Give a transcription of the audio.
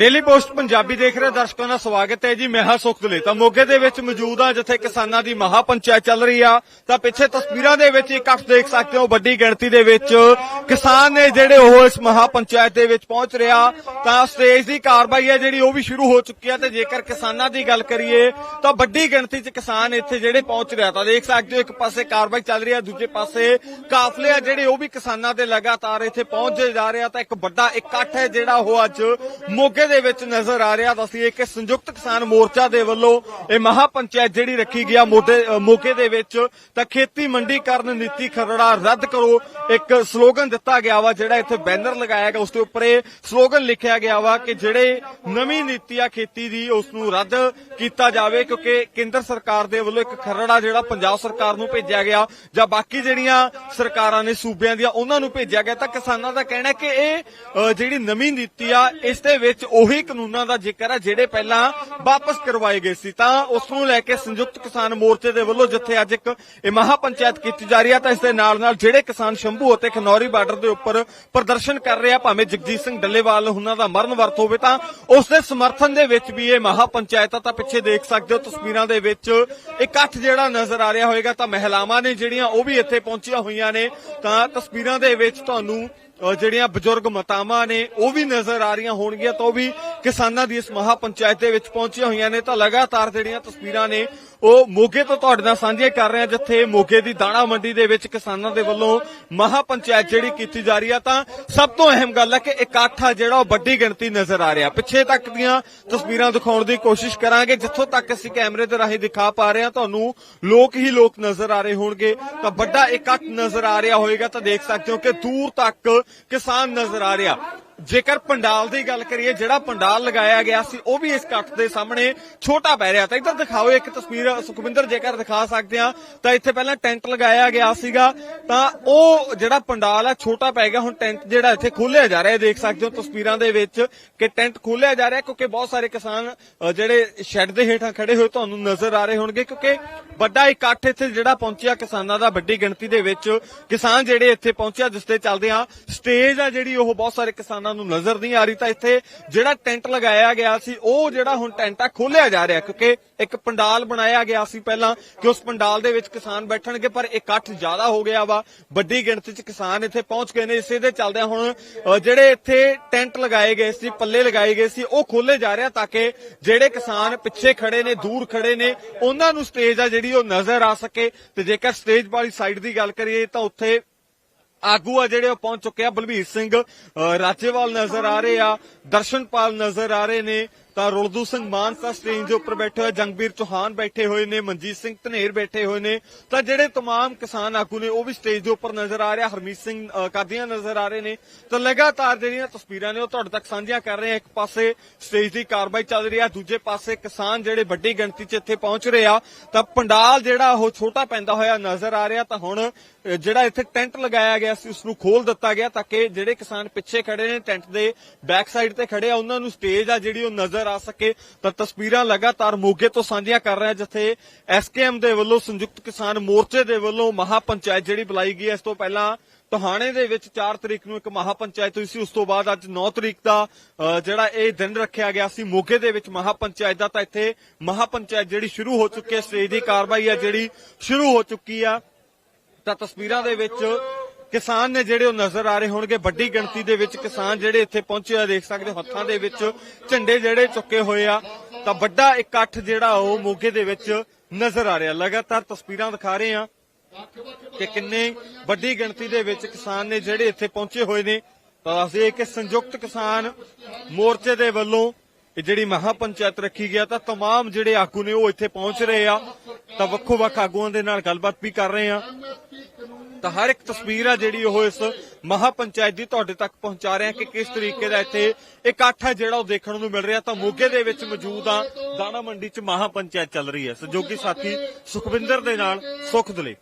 Daily post Punjabi ਦੇਖ ਰਹੇ ਦਰਸ਼ਕਾਂ ਦਾ ਸਵਾਗਤ ਹੈ ਜੀ। ਮੈਂ ਹਾਂ ਸੁਖਦਲੇ ਤਾਂ ਮੋਗੇ ਦੇ ਵਿੱਚ ਮੌਜੂਦ ਆ ਜਿੱਥੇ ਕਿਸਾਨਾਂ ਦੀ ਮਹਾ ਪੰਚਾਇਤ ਚੱਲ ਰਹੀ ਆ। ਤਾਂ ਪਿੱਛੇ ਤਸਵੀਰਾਂ ਦੇ ਵਿੱਚ ਇਕੱਠ ਦੇਖ ਸਕਦੇ ਹੋ, ਵੱਡੀ ਗਿਣਤੀ ਦੇ ਵਿੱਚ। ਕਿਸਾਨ ਨੇ ਜਿਹੜੇ ਉਹ ਇਸ ਮਹਾ ਪੰਚਾਇਤ ਦੇ ਵਿੱਚ ਪਹੁੰਚ ਰਿਹਾ, ਤਾਂ ਸਟੇਜ ਦੀ ਕਾਰਵਾਈ ਹੈ ਜਿਹੜੀ ਉਹ ਵੀ ਸ਼ੁਰੂ ਹੋ ਚੁੱਕੀ ਹੈ। ਤੇ ਜੇਕਰ ਕਿਸਾਨਾਂ ਦੀ ਗੱਲ ਕਰੀਏ, ਤਾਂ ਵੱਡੀ ਗਿਣਤੀ 'ਚ ਕਿਸਾਨ ਇੱਥੇ ਜਿਹੜੇ ਪਹੁੰਚ ਰਿਹਾ। ਤਾਂ ਦੇਖ ਸਕਦੇ ਹੋ, ਇੱਕ ਪਾਸੇ ਕਾਰਵਾਈ ਚੱਲ ਰਹੀ ਹੈ, ਦੂਜੇ ਪਾਸੇ ਕਾਫਲੇ ਆ ਜਿਹੜੇ ਉਹ ਵੀ ਕਿਸਾਨਾਂ ਦੇ ਲਗਾਤਾਰ ਇੱਥੇ ਪਹੁੰਚਦੇ ਜਾ ਰਿਹਾ ਤਾਂ ਇੱਕ ਵੱਡਾ ਇਕੱਠ ਹੈ ਜਿਹੜਾ ਉਹ ਅੱਜ ਮੋਗੇ ਦੇ ਵਿੱਚ ਨਜ਼ਰ ਆ ਰਿਹਾ। ਦੱਸੀਏ ਕਿ ਸੰਯੁਕਤ ਕਿਸਾਨ ਮੋਰਚਾ ਦੇ ਵੱਲੋਂ ਇਹ ਮਹਾ ਪੰਚਾਇਤ ਜਿਹੜੀ ਰੱਖੀ ਗਿਆ ਮੋਢੇ- ਮੋਗੇ ਦੇ ਵਿੱਚ, ਤਾਂ ਖੇਤੀ ਮੰਡੀਕਰਨ ਨੀਤੀ ਖਰੜਾ ਰੱਦ ਕਰੋ, ਇੱਕ ਸਲੋਗਨ ਦਿੱਤਾ ਗਿਆ ਵਾ, ਜਿਹੜਾ ਇੱਥੇ ਬੈਨਰ ਲਗਾਇਆ ਗਿਆ, ਉਸ ਦੇ ਉੱਪਰ ਇਹ ਸਲੋਗਨ ਲਿਖਿਆ ਗਿਆ ਵਾ ਕਿ ਜਿਹੜੇ ਨਵੀਂ ਨੀਤੀ ਆ ਖੇਤੀ ਦੀ, ਉਸ ਨੂੰ ਰੱਦ ਕੀਤਾ ਜਾਵੇ, ਕਿਉਂਕਿ ਕੇਂਦਰ ਸਰਕਾਰ ਦੇ ਵੱਲੋਂ ਇੱਕ ਖਰੜਾ ਜਿਹੜਾ ਪੰਜਾਬ ਸਰਕਾਰ ਨੂੰ ਭੇਜਿਆ ਗਿਆ, ਜਾਂ ਬਾਕੀ ਜਿਹੜੀਆਂ ਸਰਕਾਰਾਂ ਨੇ ਸੂਬਿਆਂ ਦੀਆਂ, ਉਹਨਾਂ ਨੂੰ ਭੇਜਿਆ ਗਿਆ। ਤਾਂ ਕਿਸਾਨਾਂ ਦਾ ਕਹਿਣਾ ਕਿ ਇਹ ਜਿਹੜੀ ਨਵੀਂ ਨੀਤੀ ਆ, ਇਸ ਦੇ ਵਿੱਚ ਉਹੀ ਕਾਨੂੰਨਾਂ ਦਾ ਜ਼ਿਕਰ ਹੈ ਜਿਹੜੇ ਪਹਿਲਾਂ ਵਾਪਸ ਕਰਵਾਏ ਗਏ ਸੀ। ਤਾਂ ਉਸ ਨੂੰ ਲੈ ਕੇ ਸੰਯੁਕਤ ਕਿਸਾਨ ਮੋਰਚੇ ਦੇ ਵੱਲੋਂ ਜਿੱਥੇ ਅੱਜ ਇੱਕ ਇਹ ਮਹਾ ਪੰਚਾਇਤ ਕੀਤੀ ਜਾ ਰਹੀ ਹੈ ਤਾਂ ਇਸ ਦੇ ਨਾਲ ਨਾਲ ਜਿਹੜੇ ਕਿਸਾਨ ਸ਼ੰਭੂ ਅਤੇ ਖਨੌਰੀ ਬਾਰਡਰ ਦੇ ਉੱਪਰ ਪ੍ਰਦਰਸ਼ਨ ਕਰ ਰਿਹਾ ਭਾਵੇਂ ਜਗਜੀਤ ਸਿੰਘ ਡੱਲੇਵਾਲ ਉਹਨਾਂ ਦਾ ਮਰਨ ਵਰਤ ਹੋਵੇ ਤਾਂ ਉਸ ਦੇ ਸਮਰਥਨ ਦੇ ਵਿੱਚ ਵੀ ਇਹ ਮਹਾ ਪੰਚਾਇਤਾਂ ਤਾਂ ਪਿੱਛੇ ਦੇਖ ਸਕਦੇ ਹੋ, ਤਸਵੀਰਾਂ ਦੇ ਵਿੱਚ ਇਕੱਠ ਜਿਹੜਾ ਨਜ਼ਰ ਆ ਰਿਹਾ ਹੋਏਗਾ ਤਾਂ ਮਹਿਲਾਵਾਂ ਨੇ ਜਿਹੜੀਆਂ ਉਹ ਵੀ ਇੱਥੇ ਪਹੁੰਚੀਆਂ ਹੋਈਆਂ ਨੇ ਤਾਂ ਤਸਵੀਰਾਂ ਦੇ ਵਿੱਚ ਤੁਹਾਨੂੰ ਜਿਹੜੀਆਂ ਬਜ਼ੁਰਗ ਮਾਤਾਵਾਂ ਨੇ, ਉਹ ਵੀ ਨਜ਼ਰ ਆ ਰਹੀਆਂ ਹੋਣਗੀਆਂ, ਤਾਂ ਉਹ ਵੀ ਕਿਸਾਨਾਂ ਦੀ ਇਸ ਮਹਾ ਪੰਚਾਇਤ ਦੇ ਵਿੱਚ ਪਹੁੰਚੀਆਂ ਹੋਈਆਂ ਨੇ। ਤਾਂ ਲਗਾਤਾਰ ਜਿਹੜੀਆਂ ਤਸਵੀਰਾਂ ਨੇ, ਉਹ ਮੋਗੇ ਤੋਂ ਤੁਹਾਡੇ ਨਾਲ ਸਾਂਝੀਆਂ ਕਰ ਰਹੇ ਹਾਂ, ਜਿੱਥੇ ਮੋਗੇ ਦੀ ਦਾਣਾ ਮੰਡੀ ਦੇ ਵਿੱਚ ਕਿਸਾਨਾਂ ਦੇ ਵੱਲੋਂ ਮਹਾ ਪੰਚਾਇਤ ਜਿਹੜੀ ਕੀਤੀ ਜਾ ਰਹੀ ਆ, ਤਾਂ ਸਭ ਤੋਂ ਅਹਿਮ ਗੱਲ ਹੈ ਕਿ ਇਕੱਠ ਆ ਜਿਹੜਾ ਉਹ ਵੱਡੀ ਗਿਣਤੀ ਨਜ਼ਰ ਆ ਰਿਹਾ। ਪਿੱਛੇ ਤੱਕ ਦੀਆਂ ਤਸਵੀਰਾਂ ਦਿਖਾਉਣ ਦੀ ਕੋਸ਼ਿਸ਼ ਕਰਾਂਗੇ। ਜਿੱਥੋਂ ਤੱਕ ਅਸੀਂ ਕੈਮਰੇ ਦੇ ਰਾਹੀਂ ਦਿਖਾ ਪਾ ਰਹੇ ਹਾਂ, ਤੁਹਾਨੂੰ ਲੋਕ ਹੀ ਲੋਕ ਨਜ਼ਰ ਆ ਰਹੇ ਹੋਣਗੇ। ਤਾਂ ਵੱਡਾ ਇਕੱਠ ਨਜ਼ਰ ਆ ਰਿਹਾ ਹੋਏਗਾ, ਤਾਂ ਦੇਖ ਸਕਦੇ ਹੋ ਕਿ ਦੂਰ ਤੱਕ ਕਿਸਾਨ ਨਜ਼ਰ ਆ ਰਿਹਾ। ਜੇਕਰ ਪੰਡਾਲ ਦੀ ਗੱਲ ਕਰੀਏ, ਜਿਹੜਾ ਪੰਡਾਲ ਲਗਾਇਆ ਗਿਆ ਸੀ, ਉਹ ਵੀ ਇਸ ਇਕੱਠ ਦੇ ਸਾਹਮਣੇ ਛੋਟਾ ਪੈ ਰਿਹਾ। ਤਾਂ ਇੱਧਰ ਦਿਖਾਓ ਇੱਕ ਤਸਵੀਰ, ਸੁਖਵਿੰਦਰ, ਜੇਕਰ ਦਿਖਾ ਸਕਦੇ ਆ ਤਾਂ ਇੱਥੇ ਪਹਿਲਾਂ ਟੈਂਟ ਲਗਾਇਆ ਗਿਆ ਸੀਗਾ। ਤਾਂ ਉਹ ਜਿਹੜਾ ਪੰਡਾਲ ਆ, ਛੋਟਾ ਪੈ ਗਿਆ। ਹੁਣ ਟੈਂਟ ਜਿਹੜਾ ਇੱਥੇ ਖੋਲਿਆ ਜਾ ਰਿਹਾ ਹੈ ਦੇਖ ਸਕਦੇ ਹੋ ਤਸਵੀਰਾਂ ਦੇ ਵਿੱਚ ਕਿ ਟੈਂਟ ਖੋਲਿਆ ਜਾ ਰਿਹਾ, ਕਿਉਂਕਿ ਬਹੁਤ ਸਾਰੇ ਕਿਸਾਨ ਜਿਹੜੇ ਸ਼ੈੱਡ ਦੇ ਹੇਠਾਂ ਖੜੇ ਹੋਏ, ਤੁਹਾਨੂੰ ਨਜ਼ਰ ਆ ਰਹੇ ਹੋਣਗੇ, ਕਿਉਂਕਿ ਵੱਡਾ ਇਕੱਠ ਇੱਥੇ ਜਿਹੜਾ ਪਹੁੰਚਿਆ ਕਿਸਾਨਾਂ ਦਾ, ਵੱਡੀ ਗਿਣਤੀ ਦੇ ਵਿੱਚ ਕਿਸਾਨ ਜਿਹੜੇ ਇੱਥੇ ਪਹੁੰਚਿਆ, ਜਿਸ ਤੇ ਚੱਲਦੇ ਆ ਸਟੇਜ ਆ ਜਿਹੜੀ, ਉਹ ਬਹੁਤ ਸਾਰੇ ਕਿਸਾਨਾਂ ਨੂੰ ਨਜ਼ਰ ਨਹੀਂ ਆ ਰਹੀ, ਤਾਂ ਇੱਥੇ ਜਿਹੜਾ ਟੈਂਟ ਲਗਾਇਆ ਗਿਆ ਸੀ, ਉਹ ਜਿਹੜਾ ਹੁਣ ਟੈਂਟ ਆ, ਖੋਲਿਆ ਜਾ ਰਿਹਾ, ਕਿਉਂਕਿ ਇੱਕ ਪੰਡਾਲ ਬਣਾਇਆ ਗਿਆ ਸੀ ਪਹਿਲਾਂ ਕਿ ਉਸ ਪੰਡਾਲ ਦੇ ਵਿੱਚ ਕਿਸਾਨ ਬੈਠਣਗੇ, ਪਰ ਇਕੱਠ ਜ਼ਿਆਦਾ ਹੋ ਗਿਆ ਵਾ। ਵੱਡੀ ਗਿਣਤੀ 'ਚ ਕਿਸਾਨ ਇੱਥੇ ਪਹੁੰਚ ਗਏ ਨੇ। ਇਸੇ ਦੇ ਚੱਲਦਿਆਂ ਹੁਣ ਜਿਹੜੇ ਇੱਥੇ ਟੈਂਟ ਲਗਾਏ ਗਏ ਸੀ, ਪੱਲੇ ਲਗਾਏ ਗਏ ਸੀ, ਉਹ ਖੋਲੇ ਜਾ ਰਿਹਾ ਤਾਂ ਕਿ ਜਿਹੜੇ ਕਿਸਾਨ ਪਿੱਛੇ ਖੜੇ ਨੇ, ਦੂਰ ਖੜੇ ਨੇ, ਉਹਨਾਂ ਨੂੰ ਸਟੇਜ ਆ ਜਿਹੜੀ ਉਹ ਨਜ਼ਰ ਆ ਸਕੇ। ਤੇ ਜੇਕਰ ਸਟੇਜ ਵਾਲੀ ਸਾਈਡ ਦੀ ਗੱਲ ਕਰੀਏ, ਤਾਂ ਉੱਥੇ ਆਗੂ ਆ ਜਿਹੜੇ ਉਹ ਪਹੁੰਚ ਚੁੱਕੇ ਆ, ਬਲਬੀਰ ਸਿੰਘ ਰਾਜੇਵਾਲ ਨਜ਼ਰ ਆ ਰਹੇ ਆ, ਦਰਸ਼ਨਪਾਲ ਨਜ਼ਰ ਆ ਰਹੇ ਨੇ ਤਾਂ ਰੁਲਦੂ ਸਿੰਘ ਮਾਨਸਾ ਸਟੇਜ ਦੇ ਉੱਪਰ ਬੈਠੇ ਹੋਏ ਜੰਗਬੀਰ ਚੌਹਾਨ ਬੈਠੇ ਹੋਏ ਨੇ ਮਨਜੀਤ ਸਿੰਘ ਧਨੇਰ ਬੈਠੇ ਹੋਏ ਨੇ ਤਾਂ ਜਿਹੜੇ तमाम ਕਿਸਾਨ ਆਗੂ ਨੇ ਉਹ ਵੀ ਸਟੇਜ ਦੇ ਉੱਪਰ ਨਜ਼ਰ ਆ ਰਿਹਾ ਹਰਮੀਤ ਸਿੰਘ ਅ, ਕਾਦੀਆਂ ਨਜ਼ਰ ਆ ਰਹੇ ਨੇ ਤਾਂ ਲਗਾਤਾਰ ਜਿਹੜੀਆਂ ਤਸਵੀਰਾਂ ਨੇ ਉਹ ਤੁਹਾਡੇ ਤੱਕ ਸਾਂਝੀਆਂ ਕਰ ਰਹੇ ਆ ਇੱਕ ਪਾਸੇ ਸਟੇਜ ਦੀ ਕਾਰਵਾਈ ਚੱਲ ਰਹੀ ਆ ਦੂਜੇ ਪਾਸੇ ਕਿਸਾਨ ਜਿਹੜੇ ਵੱਡੀ ਗਿਣਤੀ 'ਚ ਇੱਥੇ ਪਹੁੰਚ ਰਹੇ ਆ ਤਾਂ ਪੰਡਾਲ ਜਿਹੜਾ ਉਹ ਛੋਟਾ ਪੈਂਦਾ ਹੋਇਆ ਨਜ਼ਰ ਆ ਰਿਹਾ ਤਾਂ ਹੁਣ ਅ, ਜਿਹੜਾ ਇੱਥੇ ਟੈਂਟ ਲਗਾਇਆ ਗਿਆ ਸੀ ਉਸ ਨੂੰ ਖੋਲ ਦਿੱਤਾ ਗਿਆ ਤਾਂ ਕਿ ਜਿਹੜੇ ਕਿਸਾਨ ਪਿੱਛੇ ਖੜੇ ਨੇ ਟੈਂਟ ਦੇ ਬੈਕ ਸਾਈਡ ਤੇ ਖੜੇ ਆ ਉਹਨਾਂ ਨੂੰ ਸਟੇਜ ਆ ਜਿਹੜੀ ਉਹ ਨਜ਼ਰ ਆ ਸਕੇ ਤਾਂ ਤਸਵੀਰਾਂ ਲਗਾਤਾਰ ਮੋਗੇ ਤੋਂ ਸਾਂਝੀਆਂ ਕਰ ਰਹੇ ਜਿੱਥੇ ਐਸਕੇਐਮ ਦੇ ਵੱਲੋਂ ਸੰਯੁਕਤ ਕਿਸਾਨ ਮੋਰਚੇ ਦੇ ਵੱਲੋਂ ਮਹਾ ਪੰਚਾਇਤ ਜਿਹੜੀ ਬੁਲਾਈ ਗਈ ਇਸ ਤੋਂ ਪਹਿਲਾਂ ਟੋਹਾਣੇ ਦੇ ਵਿੱਚ 4 ਤਰੀਕ ਨੂੰ ਇੱਕ ਮਹਾ ਪੰਚਾਇਤ ਹੋਈ ਸੀ, ਉਸ ਤੋਂ ਬਾਅਦ ਅੱਜ 9 ਤਰੀਕ ਦਾ ਜਿਹੜਾ ਇਹ ਦਿਨ ਰੱਖਿਆ ਗਿਆ ਸੀ, ਮੋਗੇ ਦੇ ਵਿੱਚ ਮਹਾ ਪੰਚਾਇਤ ਦਾ, ਤਾਂ ਇੱਥੇ ਮਹਾ ਪੰਚਾਇਤ ਜਿਹੜੀ ਸ਼ੁਰੂ ਹੋ ਚੁੱਕੀ ਹੈ, ਸਟੇਜ ਦੀ ਕਾਰਵਾਈ ਹੈ ਜਿਹੜੀ ਸ਼ੁਰੂ ਹੋ ਚੁੱਕੀ ਆ। ਤਾਂ ਤਸਵੀਰਾਂ ਦੇ ਵਿੱਚ ਕਿਸਾਨ ਨੇ ਜਿਹੜੇ ਉਹ ਨਜ਼ਰ ਆ ਰਹੇ ਹੋਣਗੇ ਵੱਡੀ ਗਿਣਤੀ ਦੇ ਵਿੱਚ ਕਿਸਾਨ ਜਿਹੜੇ ਇੱਥੇ ਪਹੁੰਚੇ ਆ ਦੇਖ ਸਕਦੇ ਹੋ ਹੱਥਾਂ ਦੇ ਵਿੱਚ ਝੰਡੇ ਜਿਹੜੇ ਚੁੱਕੇ ਹੋਏ ਆ ਤਾਂ ਵੱਡਾ ਇਕੱਠ ਜਿਹੜਾ ਉਹ ਮੋਗੇ ਦੇ ਵਿੱਚ ਨਜ਼ਰ ਆ ਰਿਹਾ ਲਗਾਤਾਰ ਤਸਵੀਰਾਂ ਦਿਖਾ ਰਹੇ ਆ ਕਿ ਕਿੰਨੇ ਵੱਡੀ ਗਿਣਤੀ ਦੇ ਵਿੱਚ ਕਿਸਾਨ ਨੇ ਜਿਹੜੇ ਇੱਥੇ ਪਹੁੰਚੇ ਹੋਏ ਨੇ ਤਾਂ ਅਸੀਂ ਕਿ ਸੰਯੁਕਤ ਕਿਸਾਨ ਮੋਰਚੇ ਦੇ ਵੱਲੋਂ ਇਹ ਜਿਹੜੀ ਮਹਾ ਪੰਚਾਇਤ ਰੱਖੀ ਗਿਆ ਤਾਂ तमाम ਜਿਹੜੇ ਆਗੂ ਨੇ ਉਹ ਇੱਥੇ ਪਹੁੰਚ ਰਹੇ ਆ ਤਾਂ ਵੱਖੋ ਵੱਖ ਆਗੂਆਂ ਦੇ ਨਾਲ ਗੱਲਬਾਤ ਵੀ ਕਰ ਰਹੇ ਆ ਤਾਂ ਹਰ ਇੱਕ ਤਸਵੀਰ ਆ ਜਿਹੜੀ ਉਹ ਇਸ ਮਹਾ ਪੰਚਾਇਤ ਦੀ ਤੁਹਾਡੇ ਤੱਕ ਪਹੁੰਚਾ ਰਹੇ ਆ ਕਿ ਕਿਸ ਤਰੀਕੇ ਦਾ ਇੱਥੇ ਇਕੱਠ ਹੈ ਜਿਹੜਾ ਉਹ ਦੇਖਣ ਨੂੰ ਮਿਲ ਰਿਹਾ। ਤਾਂ ਮੋਗੇ ਦੇ ਵਿੱਚ ਮੌਜੂਦ ਆ ਦਾਣਾ ਮੰਡੀ 'ਚ ਮਹਾ ਪੰਚਾਇਤ ਚੱਲ ਰਹੀ ਹੈ। ਸਹਿਯੋਗੀ ਸਾਥੀ ਸੁਖਵਿੰਦਰ ਦੇ ਨਾਲ ਸੁਖ ਦਲੇ